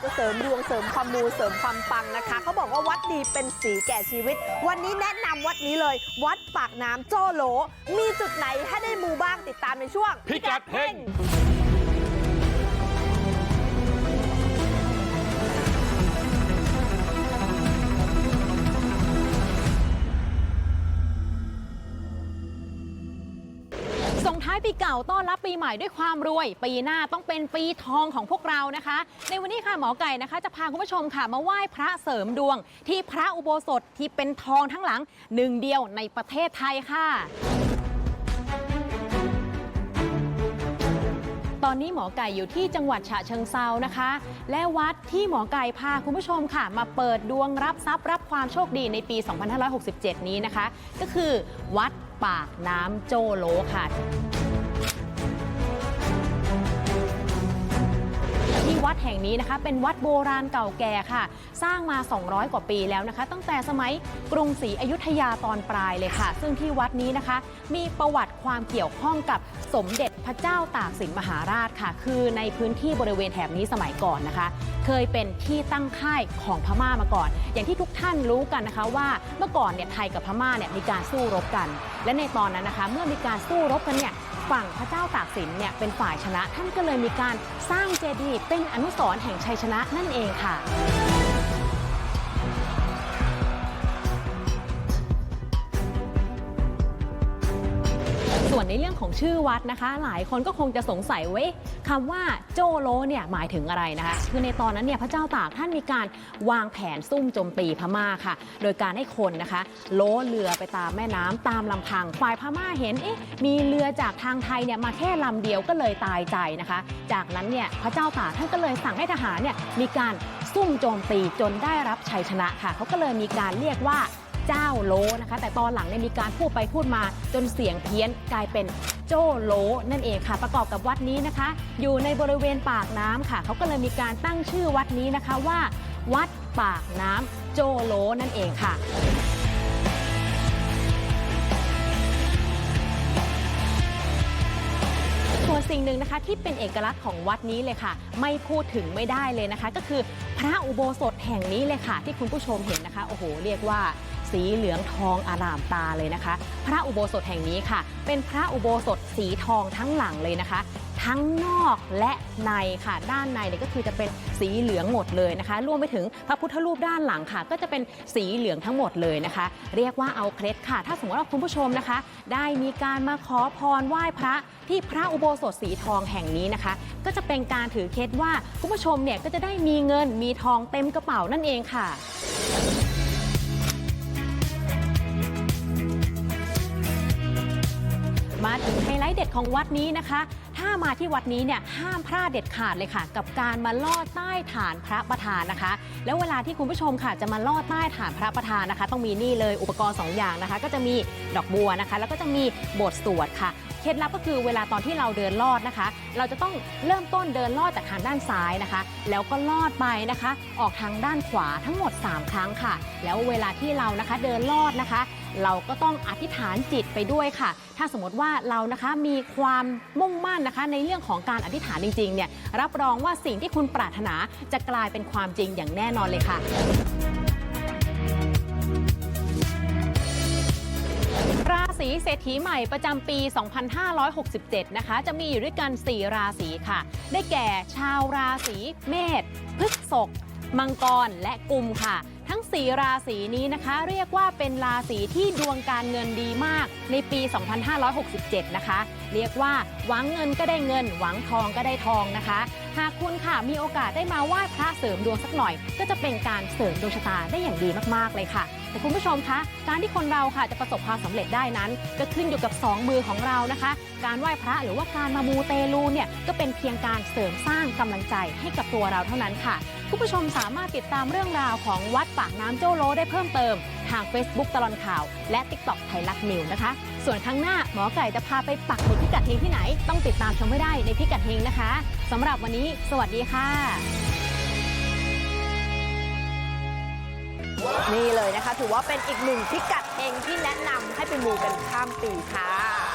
ากจะเสริมดวงเสริมความมูเสริมความปังนะคะเขาบอกว่าวัดดีเป็นสีแก่ชีวิต วันนี้แนะนำวัดนี้เลย วัดปากน้ำโจโหล มีจุดไหนให้ได้มูบ้างติดตามในช่วงพิกัดเฮง ปีเก่าต้อนรับปีใหม่ด้วยความรวย ปีหน้าต้องเป็นปีทองของพวกเรานะคะ ในวันนี้ค่ะหมอไก่นะคะ จะพาคุณผู้ชมค่ะมาไหว้พระเสริมดวง ที่พระอุโบสถที่เป็นทองทั้งหลังหนึ่งเดียวในประเทศไทยค่ะตอนนี้หมอไก่อยู่ที่จังหวัดฉะเชิงเซานะคะ และวัดที่หมอไก่พาคุณผู้ชมค่ะ มาเปิดดวงรับทรัพย์รับความโชคดีในปี 2567 นี้นะคะ ก็คือวัดปากน้ำโจโลค่ะ ที่วัดแห่งนี้นะคะ เป็นวัดโบราณเก่าแก่ค่ะ สร้างมา 200 กว่าปีแล้วนะคะ ตั้งแต่สมัยกรุงศรีอยุธยาตอนปลายเลยค่ะ ซึ่งที่วัดนี้นะคะ มีประวัติความเกี่ยวข้องกับสมเด็จพระเจ้าตากสินมหาราชค่ะ คือในพื้นที่บริเวณแถบนี้สมัยก่อนนะคะ เคยเป็นที่ตั้งค่ายของพม่ามาก่อน อย่างที่ทุกท่านรู้กันนะคะว่าเมื่อก่อนเนี่ยไทยกับพม่าเนี่ยมีการสู้รบกัน และในตอนนั้นนะคะ เมื่อมีการสู้รบกันเนี่ย ฝั่งพระเจ้าตากสินเนี่ยเป็นฝ่ายชนะ ท่านก็เลยมีการสร้างเจดีย์เป็นอนุสรณ์แห่งชัยชนะนั่นเองค่ะ ส่วนในเรื่องของชื่อวัดนะคะ หลายคนก็คงจะสงสัยเว้ยคำว่าโจโลเนี่ยหมายถึงอะไรนะคะ คือในตอนนั้นเนี่ยพระเจ้าตากท่านมีการวางแผนซุ่มโจมตีพม่าค่ะ โดยการให้คนนะคะโล้เรือไปตามแม่น้ำตามลำพังฝ่ายพม่าเห็นเอ๊ะมีเรือจากทางไทยเนี่ยมาแค่ลำเดียวก็เลยตายใจนะคะ จากนั้นเนี่ยพระเจ้าตากท่านก็เลยสั่งให้ทหารเนี่ยมีการซุ่มโจมตีจนได้รับชัยชนะค่ะเขาก็เลยมีการเรียกว่า เจ้าโลนะคะ แต่ตอนหลังเนี่ยมีการพูดไปพูดมาจนเสียงเพี้ยนกลายเป็นโจ้โลนั่นเองค่ะ ประกอบกับวัดนี้นะคะ อยู่ในบริเวณปากน้ำค่ะเขาก็เลยมีการตั้งชื่อวัดนี้นะคะว่า วัดปากน้ำโจโลนั่นเองค่ะส่วนสิ่งหนึ่งนะคะที่เป็นเอกลักษณ์ของวัดนี้เลยค่ะ ไม่พูดถึงไม่ได้เลยนะคะ ก็คือพระอุโบสถแห่งนี้เลยค่ะ ที่คุณผู้ชมเห็นนะคะโอ้โห เรียกว่า สีเหลืองทองอารามตาเลยนะคะ พระอุโบสถแห่งนี้ค่ะ เป็นพระอุโบสถสีทองทั้งหลังเลยนะคะ ทั้งนอกและในค่ะ ด้านในเนี่ยก็คือจะเป็นสีเหลืองหมดเลยนะคะ รวมไปถึงพระพุทธรูปด้านหลังค่ะ ก็จะเป็นสีเหลืองทั้งหมดเลยนะคะ เรียกว่าเอาเคล็ดค่ะ ถ้าสมมติว่าคุณผู้ชมนะคะ ได้มีการมาขอพรไหว้พระที่พระอุโบสถสีทองแห่งนี้นะคะ ก็จะเป็นการถือเคล็ดว่าคุณผู้ชมเนี่ยก็จะได้มีเงินมีทองเต็มกระเป๋านั่นเองค่ะ มาถึงไฮไลท์เด็ดของวัดนี้นะคะ ถ้ามาที่วัดนี้เนี่ยห้ามพลาดเด็ดขาดเลยค่ะ กับการมาลอดใต้ฐานพระประธานนะคะ แล้วเวลาที่คุณผู้ชมค่ะจะมาลอดใต้ฐานพระประธานนะคะ ต้องมีนี่เลยอุปกรณ์ 2 อย่างนะคะ ก็จะมีดอกบัวนะคะ แล้วก็จะมีบทสวดค่ะเคล็ดลับก็คือเวลาตอนที่เราเดินลอดนะคะ เราจะต้องเริ่มต้นเดินลอดจากทางด้านซ้ายนะคะ แล้วก็ลอดไปนะคะ ออกทางด้านขวาทั้งหมด 3 ครั้งค่ะ แล้วเวลาที่เรานะคะเดินลอดนะคะเราก็ต้องอธิษฐานจิตไปด้วยค่ะ ถ้าสมมติว่าเรานะคะมีความมุ่งมั่นนะคะ ในเรื่องของการอธิษฐานจริงๆเนี่ยรับรองว่าสิ่งที่คุณปรารถนาจะกลายเป็นความจริงอย่างแน่นอนเลยค่ะราศีเศรษฐีใหม่ประจำปี 2567 นะคะ จะมีอยู่ด้วยกัน 4 ราศีค่ะ ได้แก่ชาวราศีเมษ พฤษภมังกร และกุมค่ะ ทั้ง 4 ราศีนี้นะคะ เรียกว่าเป็นราศีที่ดวงการเงินดีมากในปี 2567 นะคะ เรียกว่า หวังเงินก็ได้เงิน หวังทองก็ได้ทองนะคะ หากคุณค่ะมีโอกาสได้มาไหว้พระเสริมดวงสักหน่อย ก็จะเป็นการเสริมดวงชะตาได้อย่างดีมากๆเลยค่ะ แต่คุณผู้ชมคะการที่คนเราค่ะจะประสบความสำเร็จได้นั้น ก็ขึ้นอยู่กับ 2 มือของเรานะคะ การไหว้พระหรือว่าการมามูเตลูเนี่ยก็เป็นเพียงการเสริมสร้างกำลังใจให้กับตัวเราเท่านั้นค่ะคุณผู้ชมสามารถติดตามเรื่องราวของวัดปากน้ำโจโลได้เพิ่มเติม ทาง Facebook ตลอดข่าว และ TikTok ไทยรัฐนิวนะคะ ส่วนครั้งหน้าหมอไก่จะพาไปปักหมุดพิกัดเฮงที่ไหนต้องติดตามชมให้ได้ในพิกัดเฮงนะคะสำหรับวันนี้ สวัสดีค่ะ นี่เลยนะคะ ถือว่าเป็นอีกหนึ่งพิกัดเฮงที่แนะนำให้ไปมูกันข้ามปีค่ะ